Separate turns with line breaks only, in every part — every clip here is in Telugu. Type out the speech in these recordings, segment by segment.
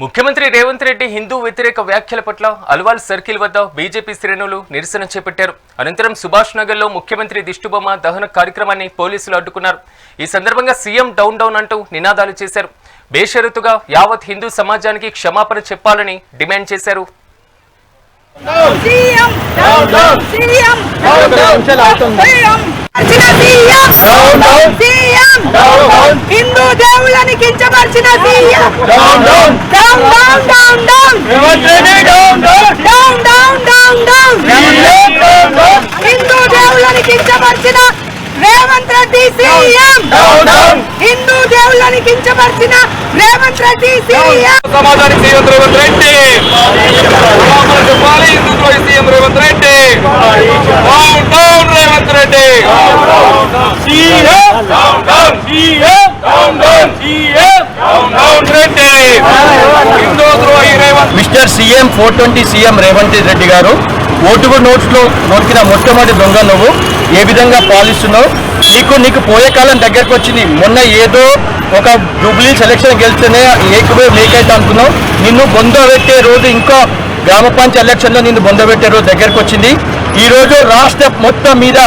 ముఖ్యమంత్రి రేవంత్ రెడ్డి హిందూ వ్యతిరేక వ్యాఖ్యల పట్ల అల్వాల్ సర్కిల్ వద్ద బీజేపీ శ్రేణులు నిరసన చేపట్టారు. అనంతరం సుభాష్ నగర్లో ముఖ్యమంత్రి దిష్టుబొమ్మ దహన కార్యక్రమాన్ని పోలీసులు అడ్డుకున్నారు. ఈ సందర్భంగా సీఎం డౌన్ డౌన్ అంటూ నినాదాలు చేశారు. బేషరతుగా యావత్ హిందూ సమాజానికి క్షమాపణ చెప్పాలని డిమాండ్ చేశారు.
Hindu కించపరిచిన CM
Down, down.
Down down down down
Revanth Reddy down, down.
Down down down down
CM down, down.
Hindu దేవుళ్ళని కించపరిచిన రేవంత్ రెడ్డి సీఎం. హిందూ దేవుళ్ళని కించపరిచిన రేవంత్ రెడ్డి సీఎం
రేవంత్ రెడ్డి చెప్పాలి CM Revanth Reddy down down Revanth Reddy
CM down, down. CM down, down. CM
down Reddy Hindu ద్రోహి Revanth
mister CM four twenty CM Revanth Reddy గారు ఓటుకు నోట్స్లో నొక్కిన మొట్టమొదటి దొంగ నువ్వు. ఏ విధంగా పాలిస్తున్నావు? నీకు నీకు పోయే కాలం దగ్గరకు వచ్చింది. మొన్న ఏదో ఒక జూబ్లీ సెలక్షన్ గెలిస్తేనే ఏకవే మేకైతే అనుకున్నావు నిన్ను బొందబెట్టే రోజు ఇంకో గ్రామ పంచాయత్ ఎలక్షన్లో నిన్ను బొందబెట్టే రోజు దగ్గరకు వచ్చింది. ఈ రోజు రాష్ట్ర మొత్తం మీద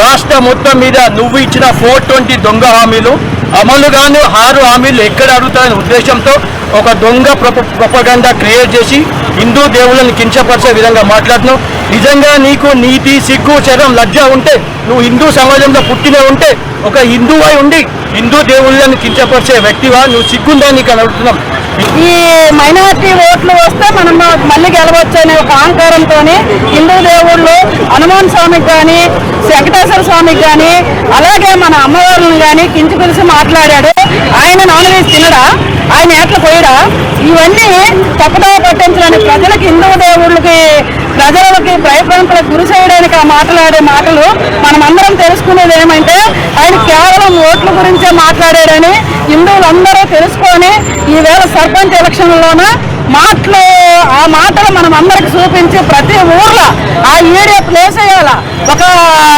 రాష్ట్ర మొత్తం మీద నువ్వు ఇచ్చిన ఫోర్ ట్వంటీ దొంగ హామీలు అమలుగాను ఆరు హామీలు ఎక్కడ అడుగుతారనే ఉద్దేశంతో ఒక దొంగ ప్రొపగండా క్రియేట్ చేసి హిందూ దేవుళ్ళని కించపరిచే విధంగా మాట్లాడుతున్నావు. నిజంగా నీకు నీతి సిగ్గు చరం లజ్జ ఉంటే నువ్వు హిందూ సమాజంలో పుట్టినే ఉంటే ఒక హిందువై ఉండి హిందూ దేవుళ్ళని కించపరిచే వ్యక్తివా? నువ్వు సిగ్గుందా నీకు అని అడుగుతున్నాం.
ఈ మైనారిటీ ఓట్లు వస్తే మనం మళ్ళీ గెలవచ్చు అనే ఒక అహంకారంతో హిందూ దేవుళ్ళు హనుమాన్ స్వామికి కానీ వెంకటేశ్వర స్వామికి కానీ అలాగే మన అమ్మవారిని కానీ కించి పిలిచి మాట్లాడాడు. ఆయన నాన్ వెజ్ తినడా? ఆయన ఏట్ల పోయడా? ఇవన్నీ తప్పుదో పట్టించడానికి ప్రజలకు హిందూ దేవుళ్ళకి ప్రజలకి భయభ్రాంతులకు గురి చేయడానికి ఆ మాట్లాడే మాటలు మనం అందరం తెలుసుకునేది ఏమంటే ఆయన కేవలం ఓట్ల గురించే మాట్లాడాడని హిందువులందరూ తెలుసుకొని ఈవేళ సర్పంచ్ ఎలక్షన్లోన మాటలు ఆ మాటలు మనం అందరికి చూపించి ప్రతి ఊర్లో ఆ వీడియో ప్లేస్ చేయాల ఒక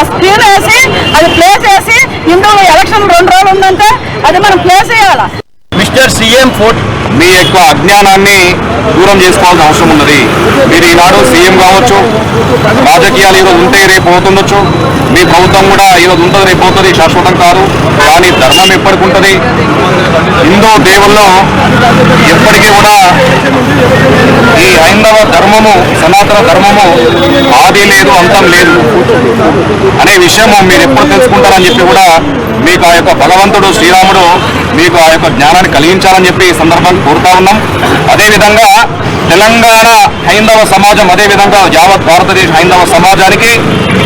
స్క్రీన్ వేసి అది ప్లేస్ చేసి హిందువులు ఎలక్షన్ రెండు రోజులు ఉందంటే అది మనం ప్లేస్ చేయాలా.
సీఎం ఫోర్
మీ యొక్క అజ్ఞానాన్ని దూరం చేసుకోవాల్సిన అవసరం ఉన్నది. మీరు ఈనాడు సీఎం కావచ్చు రాజకీయాలు ఈరోజు ఉంటే రేపు పోతుండొచ్చు మీ ప్రభుత్వం కూడా ఈరోజు ఉంటుంది రేపు పోతుంది శాశ్వతం కాదు. కానీ ధర్మం ఎప్పటికి ఉంటుంది. హిందూ దేవుల్లో ఎప్పటికీ కూడా ఈ ధర్మము సనాతన ధర్మము ఆది లేదు అంతం లేదు అనే విషయము మీరు ఎప్పుడు తెలుసుకుంటారని చెప్పి కూడా మీకు ఆ యొక్క భగవంతుడు శ్రీరాముడు మీకు ఆ యొక్క జ్ఞానాన్ని కలిగించాలని చెప్పి ఈ సందర్భాన్ని కోరుతా ఉన్నాం. అదేవిధంగా తెలంగాణ హైందవ సమాజం అదేవిధంగా యావత్ భారతదేశ హైందవ సమాజానికి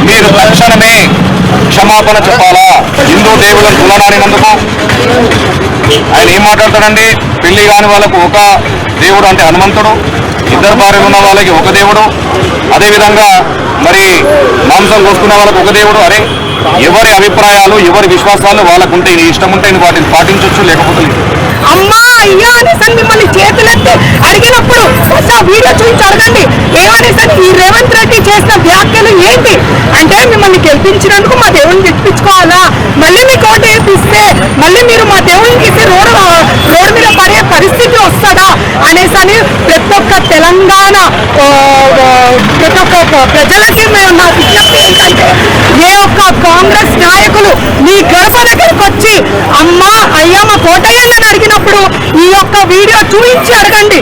మీరు తక్షణమే క్షమాపణ చెప్పాలా? హిందూ దేవులను కులనాడినందుకు ఆయన ఏం మాట్లాడతాడండి? పెళ్ళి కాని వాళ్ళకు ఒక దేవుడు అంటే హనుమంతుడు ఇద్దరు భార్యలు ఉన్న వాళ్ళకి ఒక దేవుడు అదేవిధంగా మరి మాంసం కోసుకున్న వాళ్ళకి ఒక దేవుడు. అరే ఎవరి అభిప్రాయాలు ఎవరి విశ్వాసాలు వాళ్ళకు ఉంటే ఇష్టం ఉంటే వాటిని పాటించవచ్చు లేకపోతే లేదు.
అమ్మా అయ్యా అనేసరి మిమ్మల్ని చేతులెత్తి అడిగినప్పుడు ఆ వీడియో చూపించి అడగండి. ఏమనేసరి ఈ రేవంత్ రెడ్డి చేసిన వ్యాఖ్యలు ఏంటి? అంటే మిమ్మల్ని గెలిపించినందుకు మా దేవుని గెలిపించుకోవాలా? మళ్ళీ మీకు ఓటు వేపిస్తే మళ్ళీ మీరు మా కానీ ప్రతి ఒక్క తెలంగాణ ప్రతి ఒక్క ప్రజలకి మేము నా విజ్ఞప్తి ఏంటంటే ఏ ఒక్క కాంగ్రెస్ నాయకులు మీ గడప దగ్గరకు వచ్చి అమ్మ అయ్యా మా కోటయ్యని అడిగినప్పుడు ఈ యొక్క వీడియో చూపించి అడగండి.